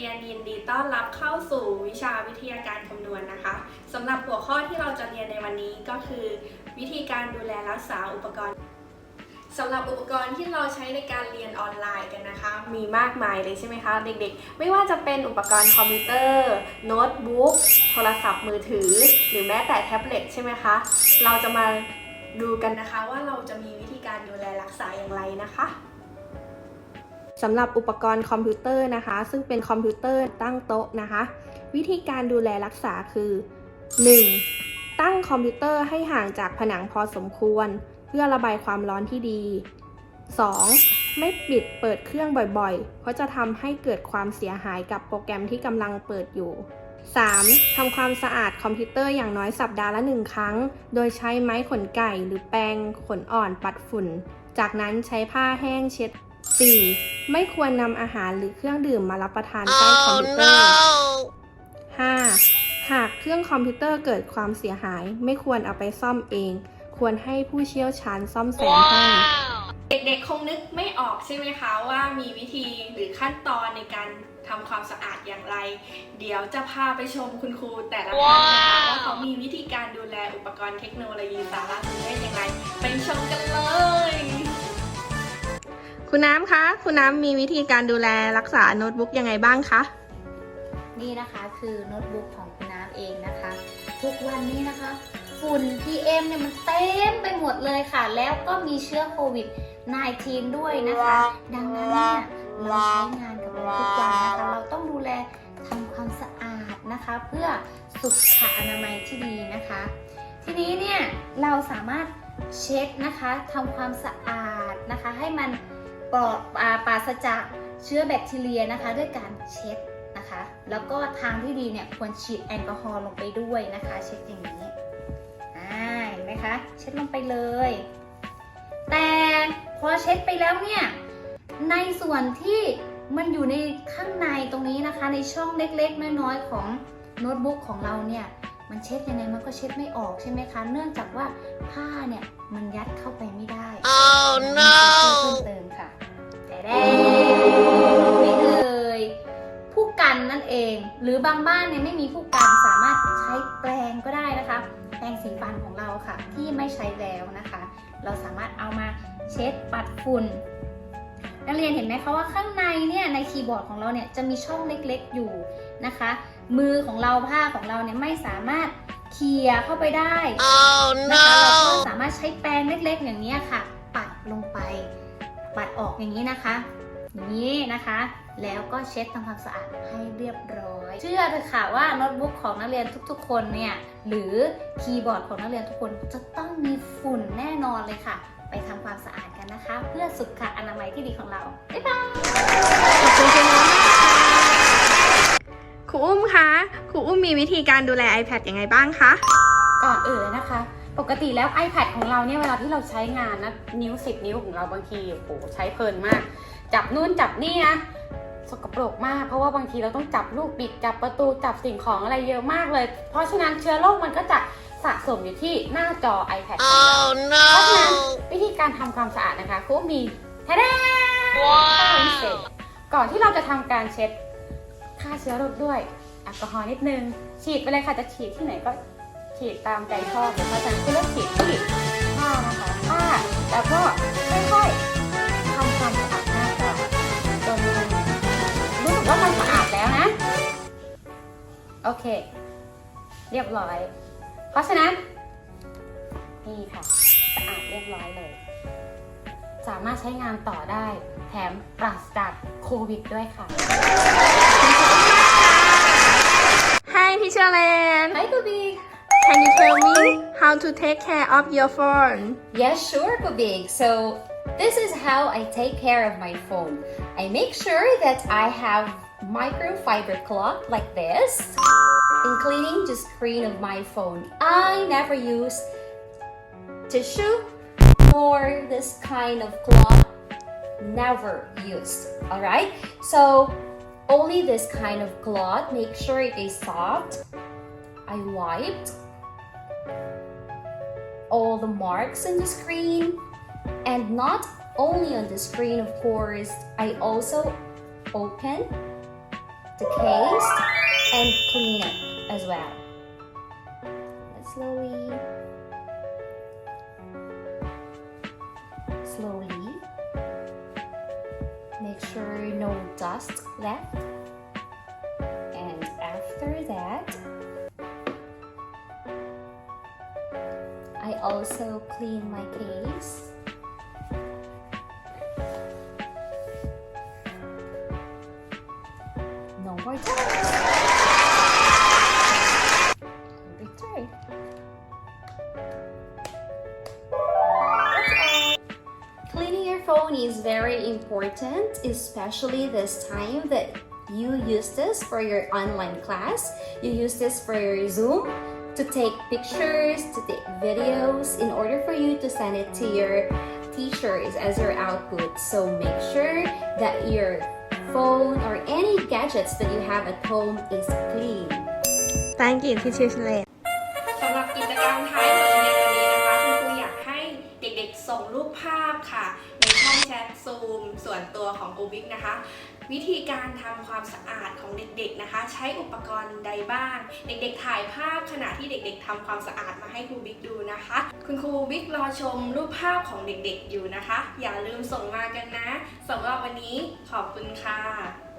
รียนยินดีต้อนรับเข้าวิทยาการคำนวณนะคะสำหรับหัวข้อที่เราจะเรียนในวันนี้ก็คือ วิธีการดูแลรักษาอุปกรณ์สำหรับอุปกรณ์ที่เราใช้ในการเรียนออนไลน์กันนะคะ มีมากมายเลยใช่ไหมคะเด็กๆ ไม่ว่าจะเป็นอุปกรณ์คอมพิวเตอร์โน้ตบุ๊กโทรศัพท์มือถือ หรือแม้แต่แท็บเล็ตใช่ไหมคะ เราจะมาดูกันนะคะว่าเราจะมีวิธีการดูแลรักษาอย่างไรนะคะ สำหรับอุปกรณ์คอมพิวเตอร์นะคะ ซึ่งเป็นคอมพิวเตอร์ตั้งโต๊ะนะคะ วิธีการดูแลรักษาคือ 1. ตั้งคอมพิวเตอร์ให้ห่างจากผนังพอสมควร เพื่อระบายความร้อนที่ดี 2. ไม่ปิดเปิดเครื่องบ่อยๆ เพราะจะทำให้เกิดความเสียหายกับโปรแกรมที่กำลังเปิดอยู่ 3. ทำความสะอาดคอมพิวเตอร์อย่างน้อยสัปดาห์ละหนึ่งครั้ง โดยใช้ไม้ขนไก่หรือแปรงขนอ่อนปัดฝุ่น จากนั้นใช้ผ้าแห้งเช็ด 4. ไม่ควรนำอาหารหรือเครื่องดื่มมารับประทานใกล้คอมพิวเตอร์ 5. หากเครื่องคอมพิวเตอร์เกิดความเสียหาย ไม่ควรเอาไปซ่อมเอง ควรให้ผู้เชี่ยวชาญซ่อมแซมให้ เด็กๆ คงนึกไม่ออกใช่ไหมคะว่ามีวิธีหรือขั้นตอนในการทำความสะอาดอย่างไร เดี๋ยวจะพาไปชมคุณครูแต่ละท่านนะคะว่าเขามีวิธีการดูแลอุปกรณ์เทคโนโลยีสารสนเทศยังไงไปชมกันเลย คุณน้ำคะ คุณน้ำมีวิธีการดูแลรักษาโน้ตบุ๊กยังไงบ้างคะ นี่นะคะคือโน้ตบุ๊กของคุณน้ำเองนะคะ ทุกวันนี้นะคะฝุ่น PM เนี่ยมันเต็มไปหมดเลยค่ะ แล้วก็มีเชื้อโควิด -19 ด้วยนะคะ ดังนั้นเนี่ยเราใช้งานกับมันทุกวันนะคะ เราต้องดูแลทำความสะอาดนะคะ เพื่อสุขอนามัยที่ดีนะคะ ทีนี้เนี่ยเราสามารถเช็ดนะคะทำความสะอาดนะคะ ให้มัน ปลอดอ่าปราศจากเชื้อแบคทีเรียนะคะ ด้วยการเช็ดนะคะ แล้วก็ทางที่ดีเนี่ยควรฉีดแอลกอฮอล์ลงไปด้วยนะคะ เช็ดอย่างนี้อ่าเห็นไหมคะเช็ดลงไปเลย แต่พอเช็ดไปแล้วเนี่ยในส่วนที่มันอยู่ในข้างในตรงนี้นะคะ ในช่องเล็กๆน้อยๆของโน้ตบุ๊กของเราเนี่ยมันเช็ดยังไงมันก็เช็ดไม่ออกใช่ไหมคะ เนื่องจากว่าผ้าเนี่ยมันยัดเข้าไปไม่ได้ Oh no! ใช้แล้วนะคะ เราสามารถเอามาเช็ดปัดฝุ่นนักเรียนเห็นไหมคะว่าข้างในเนี่ยในคีย์บอร์ดของเราเนี่ยจะมีช่องเล็กๆอยู่นะคะ มือของเราผ้าของเราเนี่ยไม่สามารถเคลียร์เข้าไปได้ Oh นะคะเราก็ no! สามารถใช้แปรงเล็กๆ อย่างนี้ยค่ะ ปัดลงไป ปัดออกอย่างนี้นะคะอย่างนี้นะคะ แล้วก็เช็ดทำความสะอาดให้เรียบร้อย เชื่อเถอะค่ะว่าโน้ตบุ๊กของนักเรียนทุกๆ คนเนี่ย หรือคีย์บอร์ดของนักเรียนทุกคนจะต้องมีฝุ่นแน่นอนเลยค่ะ ไปทำความสะอาดกันนะคะ เพื่อสุขอนามัยที่ดีของเรา บ๊ายบายขอบคุณคุณน้ำครูอุ้มคะครูอุ้มมีวิธีการดูแล iPad ยังไงบ้างคะก่อนอื่นเลยนะคะ ปกติแล้ว iPad ของเราเนี่ยเวลาที่เราใช้งานนะนิ้ว 10 นิ้วของเราบางทีโอ้โหใช้เพลินมาก จับนู่นจับนี่นะ สกปรกมาก เพราะว่าบางทีเราต้องจับลูกบิดจับประตูจับสิ่งของอะไรเยอะมากเลย เพราะฉะนั้นเชื้อโรคมันก็จะสะสมอยู่ที่หน้าจอ iPad ของเรา Oh เพราะฉะนั้น no! วิธีการทำความสะอาดนะคะครูมีแท้ๆว้าวพิเศษก่อนที่เราจะทำการเช็ดฆ่าเชื้อโรคด้วยแอลกอฮอล์นิดนึง ฉีดไปเลยค่ะจะฉีดที่ไหนก็ฉีดตามใจชอบเลยเพราะฉะนั้นคือเลือกฉีดที่ผ้า เค เรียบร้อย เพราะฉะนั้น นี่ค่ะ สะอาดเรียบร้อยเลย สามารถใช้งานต่อได้ แถมปราศจากโควิดด้วยค่ะ Hi Teacher Land Hi, Kubik. Can you tell me how to take care of your phone Yes, sure, Kubig. So, this is how I take care of my phone. I make sure that I have microfiber cloth like this, including the screen of my phone. I never use tissue nor this kind of cloth. Never used. Alright? So, only this kind of cloth. Make sure it is soft. I wiped all the marks on the screen and not only on the screen of course i also open the case and clean it as well. Let's slowly, slowly make sure no dust left. And after that, I also clean my case. No more dust. Phone is very important, especially this time that you use this for your online class. You use this for your Zoom to take pictures, to take videos in order for you to send it to your teachers as your output. So make sure that your phone or any gadgets that you have at home is clean. Thank you, Teacher. ูมส่วนตัวของครูบิ๊กนะคะ วิธีการทำความสะอาดของเด็กๆนะคะ ใช้อุปกรณ์ใดบ้าง เด็กๆ ถ่ายภาพขณะที่เด็กๆทำความสะอาดมาให้ครูบิ๊กดูนะคะ คุณครูบิ๊กรอชมรูปภาพของเด็กๆอยู่นะคะ อย่าลืมส่งมากันนะสำหรับวันนี้ขอบคุณค่ะ